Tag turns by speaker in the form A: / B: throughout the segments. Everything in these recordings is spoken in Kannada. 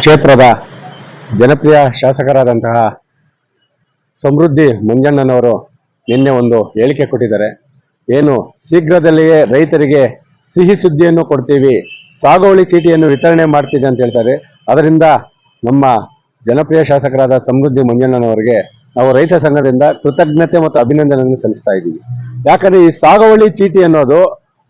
A: ಕ್ಷೇತ್ರದ ಜನಪ್ರಿಯ ಶಾಸಕರಾದಂತಹ ಸಮೃದ್ಧಿ ಮಂಜಣ್ಣನವರು ನಿನ್ನೆ ಒಂದು ಹೇಳಿಕೆ ಕೊಟ್ಟಿದ್ದಾರೆ. ಏನು, ಶೀಘ್ರದಲ್ಲಿಯೇ ರೈತರಿಗೆ ಸಿಹಿ ಸುದ್ದಿಯನ್ನು ಕೊಡ್ತೀವಿ, ಸಾಗುವಳಿ ಚೀಟಿಯನ್ನು ವಿತರಣೆ ಮಾಡ್ತೀವಿ ಅಂತ ಹೇಳ್ತಾರೆ. ಅದರಿಂದ ನಮ್ಮ ಜನಪ್ರಿಯ ಶಾಸಕರಾದ ಸಮೃದ್ಧಿ ಮಂಜಣ್ಣನವರಿಗೆ ನಾವು ರೈತ ಸಂಘದಿಂದ ಕೃತಜ್ಞತೆ ಮತ್ತು ಅಭಿನಂದನೆಯನ್ನು ಸಲ್ಲಿಸ್ತಾ ಇದ್ದೀವಿ. ಯಾಕಂದ್ರೆ ಈ ಸಾಗುವಳಿ ಚೀಟಿ ಅನ್ನೋದು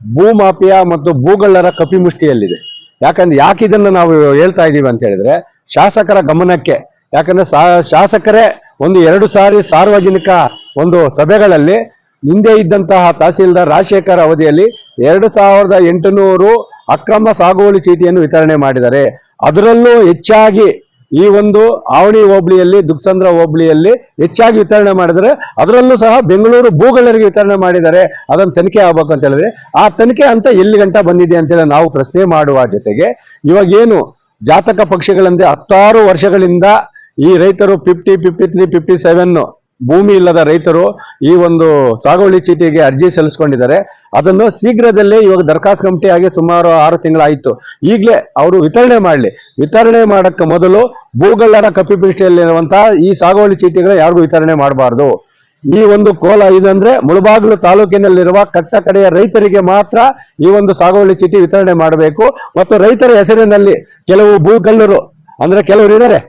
A: ಭೂಮಾಫಿಯಾ ಮತ್ತು ಭೂಗಳ್ಳರ ಕಪಿಮುಷ್ಟಿಯಲ್ಲಿದೆ. ಯಾಕಂದ್ರೆ ಯಾಕೆ ಇದನ್ನು ನಾವು ಹೇಳ್ತಾ ಇದ್ದೀವಿ ಅಂತ ಹೇಳಿದ್ರೆ ಶಾಸಕರ ಗಮನಕ್ಕೆ, ಯಾಕಂದ್ರೆ ಶಾಸಕರೇ ಒಂದು ಎರಡು ಸಾರಿ ಸಾರ್ವಜನಿಕ ಒಂದು ಸಭೆಗಳಲ್ಲಿ ಹಿಂದೆ ಇದ್ದಂತಹ ತಹಸೀಲ್ದಾರ್ ರಾಜಶೇಖರ್ ಅವಧಿಯಲ್ಲಿ ಎರಡು ಸಾವಿರದ ಎಂಟುನೂರು ಅಕ್ರಮ ಸಾಗುವಳಿ ಚೀಟಿಯನ್ನು ವಿತರಣೆ ಮಾಡಿದ್ದಾರೆ ಅದರಲ್ಲೂ ಹೆಚ್ಚಾಗಿ ಈ ಒಂದು ಆವಣಿ ಹೋಬಳಿಯಲ್ಲಿ ದುಕ್ಸಂದ್ರ ಹೋಬಳಿಯಲ್ಲಿ ಹೆಚ್ಚಾಗಿ ವಿತರಣೆ ಮಾಡಿದರೆ, ಅದರಲ್ಲೂ ಸಹ ಬೆಂಗಳೂರು ಭೂಗಳರಿಗೆ ವಿತರಣೆ ಮಾಡಿದ್ದಾರೆ ಅದನ್ನು ತನಿಖೆ ಆಗ್ಬೇಕು ಅಂತ ಹೇಳಿದ್ರೆ, ಆ ತನಿಖೆ ಅಂತ ಎಲ್ಲಿ ಗಂಟ ಬಂದಿದೆ ಅಂತೇಳಿ ನಾವು ಪ್ರಶ್ನೆ ಮಾಡುವ ಜೊತೆಗೆ ಇವಾಗ ಏನು ಜಾತಕ ಪಕ್ಷಿಗಳಂತೆ ಹತ್ತಾರು ವರ್ಷಗಳಿಂದ ಈ ರೈತರು fifty fifty three fifty seven ಭೂಮಿ ಇಲ್ಲದ ರೈತರು ಈ ಒಂದು ಸಾಗುವಳಿ ಚೀಟಿಗೆ ಅರ್ಜಿ ಸಲ್ಲಿಸ್ಕೊಂಡಿದ್ದಾರೆ. ಅದನ್ನು ಶೀಘ್ರದಲ್ಲೇ ಇವಾಗ ದರಖಾಸ್ತು ಕಮಿಟಿ ಆಗಿ ಸುಮಾರು ಆರು ತಿಂಗಳಾಯಿತು. ಈಗಲೇ ಅವರು ವಿತರಣೆ ಮಾಡಲಿ. ವಿತರಣೆ ಮಾಡಕ್ಕೆ ಮೊದಲು ಭೂಗಳ್ಳರ ಕಪಿಪೀಠೆಯಲ್ಲಿರುವಂತಹ ಈ ಸಾಗುವಳಿ ಚೀಟಿಗಳು ಯಾರಿಗೂ ವಿತರಣೆ ಮಾಡಬಾರ್ದು. ಈ ಒಂದು ಕೋಲ ಇದಂದ್ರೆ ಮುಳಬಾಗಿಲು ತಾಲೂಕಿನಲ್ಲಿರುವ ಕಟ್ಟ ಕಡೆಯ ರೈತರಿಗೆ ಮಾತ್ರ ಈ ಒಂದು ಸಾಗುವಳಿ ಚೀಟಿ ವಿತರಣೆ ಮಾಡಬೇಕು. ಮತ್ತು ರೈತರ ಹೆಸರಿನಲ್ಲಿ ಕೆಲವು ಭೂಗಳ್ಳರು, ಅಂದ್ರೆ ಕೆಲವರು ಇದ್ದಾರೆ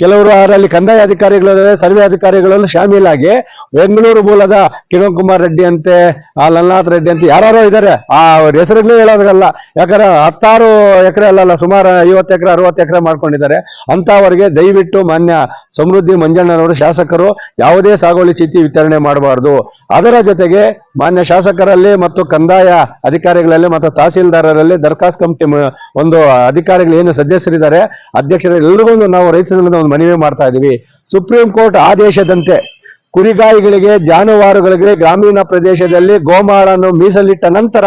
A: ಕೆಲವರು ಅದರಲ್ಲಿ ಕಂದಾಯ ಅಧಿಕಾರಿಗಳು ಸರ್ವೆ ಅಧಿಕಾರಿಗಳಲ್ಲಿ ಶಾಮೀಲಾಗಿ ಬೆಂಗಳೂರು ಮೂಲದ ಕಿರಣ್ ಕುಮಾರ್ ರೆಡ್ಡಿ ಅಂತೆ, ಆ ಲಲ್ನಾಥ್ ರೆಡ್ಡಿ ಅಂತ ಯಾರು ಇದ್ದಾರೆ. ಆ ಅವ್ರ ಹೆಸರುಗಳೇ ಹೇಳೋದಲ್ಲ ಯಾಕಂದ್ರೆ ಹತ್ತಾರು ಎಕರೆ ಅಲ್ಲಲ್ಲ ಸುಮಾರು ಐವತ್ತು ಎಕರೆ, ಅರವತ್ತು ಎಕರೆ ಮಾಡ್ಕೊಂಡಿದ್ದಾರೆ. ಅಂತವರಿಗೆ ದಯವಿಟ್ಟು ಮಾನ್ಯ ಸಮೃದ್ಧಿ ಮಂಜಣ್ಣನವರು, ಶಾಸಕರು ಯಾವುದೇ ಸಾಗುವಳಿ ಚೀಟಿ ವಿತರಣೆ ಮಾಡಬಾರ್ದು. ಅದರ ಜೊತೆಗೆ ಮಾನ್ಯ ಶಾಸಕರಲ್ಲಿ ಮತ್ತು ಕಂದಾಯ ಅಧಿಕಾರಿಗಳಲ್ಲಿ ಮತ್ತು ತಹಸೀಲ್ದಾರರಲ್ಲಿ ದರ್ಖಾಸ್ತು ಕಮಿಟಿ ಒಂದು ಅಧಿಕಾರಿಗಳು ಏನು ಸದಸ್ಯರಿದ್ದಾರೆ, ಅಧ್ಯಕ್ಷರ ಎಲ್ರಿಗೂ ನಾವು ರೈತ ಸಂಘದ ಒಂದು ಮನವಿ ಮಾಡ್ತಾ ಇದ್ದೀವಿ ಸುಪ್ರೀಂ ಕೋರ್ಟ್ ಆದೇಶದಂತೆ ಕುರಿಗಾಯಿಗಳಿಗೆ ಜಾನುವಾರುಗಳಿಗೆ ಗ್ರಾಮೀಣ ಪ್ರದೇಶದಲ್ಲಿ ಗೋಮಾಳನ್ನು ಮೀಸಲಿಟ್ಟ ನಂತರ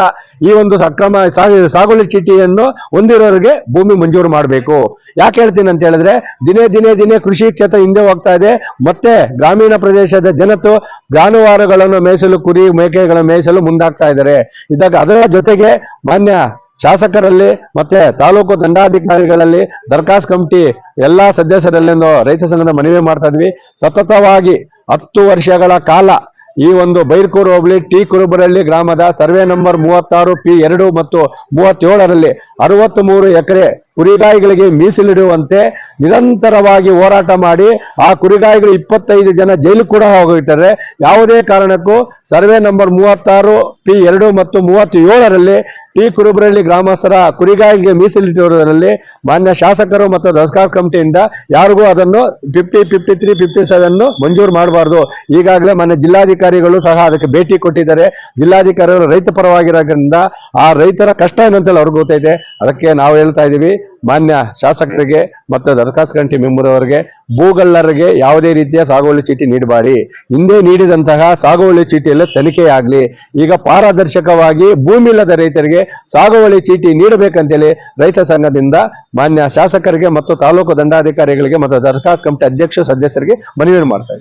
A: ಈ ಒಂದು ಸಕ್ರಮ ಸಾಗುಳಿ ಸಾಗುವಳಿ ಚೀಟಿಯನ್ನು ಹೊಂದಿರೋರಿಗೆ ಭೂಮಿ ಮಂಜೂರು ಮಾಡಬೇಕು. ಯಾಕೆ ಹೇಳ್ತೀನಿ ಅಂತ ಹೇಳಿದ್ರೆ, ದಿನೇ ದಿನೇ ದಿನೇ ಕೃಷಿ ಕ್ಷೇತ್ರ ಹಿಂದೆ ಹೋಗ್ತಾ ಇದೆ. ಮತ್ತೆ ಗ್ರಾಮೀಣ ಪ್ರದೇಶದ ಜನತು ಜಾನುವಾರುಗಳನ್ನು ಮೇಯಿಸಲು, ಕುರಿ ಮೇಕೆಗಳನ್ನು ಮೇಯಿಸಲು ಮುಂದಾಗ್ತಾ ಇದ್ದಾರೆ. ಇದ್ದಾಗ ಅದರ ಜೊತೆಗೆ ಮಾನ್ಯ ಶಾಸಕರಲ್ಲಿ ಮತ್ತೆ ತಾಲೂಕು ದಂಡಾಧಿಕಾರಿಗಳಲ್ಲಿ ದರ್ಖಾಸ್ ಕಮಿಟಿ ಎಲ್ಲಾ ಸದಸ್ಯರಲ್ಲಿ ಒಂದು ರೈತ ಸಂಘದ ಮನವಿ ಮಾಡ್ತಾ ಇದ್ವಿ. ಸತತವಾಗಿ ಹತ್ತು ವರ್ಷಗಳ ಕಾಲ ಈ ಒಂದು ಬೈರ್ಕೂರು ಹೋಬಳಿ ಟಿ ಕುರುಬರಳ್ಳಿ ಗ್ರಾಮದ ಸರ್ವೆ ನಂಬರ್ ಮೂವತ್ತಾರು ಪಿ ಎರಡು ಮತ್ತು ಮೂವತ್ತೇಳರಲ್ಲಿ ಅರವತ್ತ್ ಮೂರು ಎಕರೆ ಕುರಿಗಾಯಿಗಳಿಗೆ ಮೀಸಲಿಡುವಂತೆ ನಿರಂತರವಾಗಿ ಹೋರಾಟ ಮಾಡಿ ಆ ಕುರಿಗಾಯಿಗಳು ಇಪ್ಪತ್ತೈದು ಜನ ಜೈಲು ಕೂಡ ಹೋಗಿದ್ದಾರೆ. ಯಾವುದೇ ಕಾರಣಕ್ಕೂ ಸರ್ವೆ ನಂಬರ್ ಮೂವತ್ತಾರು, ಪಿ ಎರಡು ಮತ್ತು ಮೂವತ್ತೇಳರಲ್ಲಿ ಟಿ ಕುರುಬರಳ್ಳಿ ಗ್ರಾಮಸ್ಥರ ಕುರಿಗಾಯಿಗೆ ಮೀಸಲಿಟ್ಟಿರುವುದರಲ್ಲಿ ಮಾನ್ಯ ಶಾಸಕರು ಮತ್ತು ದಸ್ಕಾರ ಕಮಿಟಿಯಿಂದ ಯಾರಿಗೂ ಅದನ್ನು fifty fifty three fifty seven ಮಂಜೂರು ಮಾಡಬಾರ್ದು. ಈಗಾಗಲೇ ಮಾನ್ಯ ಜಿಲ್ಲಾಧಿಕಾರಿಗಳು ಸಹ ಅದಕ್ಕೆ ಭೇಟಿ ಕೊಟ್ಟಿದ್ದಾರೆ. ಜಿಲ್ಲಾಧಿಕಾರಿಗಳು ರೈತ ಪರವಾಗಿರೋದ್ರಿಂದ ಆ ರೈತರ ಕಷ್ಟ ಏನಂತೇಳಿ ಅವ್ರಿಗೆ ಗೊತ್ತೈತೆ. ಅದಕ್ಕೆ ನಾವು ಹೇಳ್ತಾ ಇದ್ದೀವಿ. ಮಾನ್ಯ ಶಾಸಕರಿಗೆ ಮತ್ತು ದರಖಾಸ್ತ್ ಕಮಿಟಿ ಮೆಂಬರ್ ಅವರಿಗೆ ಭೂಗಳ್ಳರಿಗೆ ಯಾವುದೇ ರೀತಿಯ ಸಾಗುವಳಿ ಚೀಟಿ ನೀಡಬಾರಿ ಹಿಂದೆ ನೀಡಿದಂತಹ ಸಾಗುವಳಿ ಚೀಟಿಯಲ್ಲಿ ತನಿಖೆಯಾಗಲಿ. ಈಗ ಪಾರದರ್ಶಕವಾಗಿ ಭೂಮಿ ಇಲ್ಲದ ರೈತರಿಗೆ ಸಾಗುವಳಿ ಚೀಟಿ ನೀಡಬೇಕಂತೇಳಿ ರೈತ ಸಂಘದಿಂದ ಮಾನ್ಯ ಶಾಸಕರಿಗೆ ಮತ್ತು ತಾಲೂಕು ದಂಡಾಧಿಕಾರಿಗಳಿಗೆ ಮತ್ತು ದರಖಾಸ್ತ್ ಕಮಿಟಿ ಅಧ್ಯಕ್ಷ ಸದಸ್ಯರಿಗೆ ಮನವಿ ಮಾಡ್ತಾ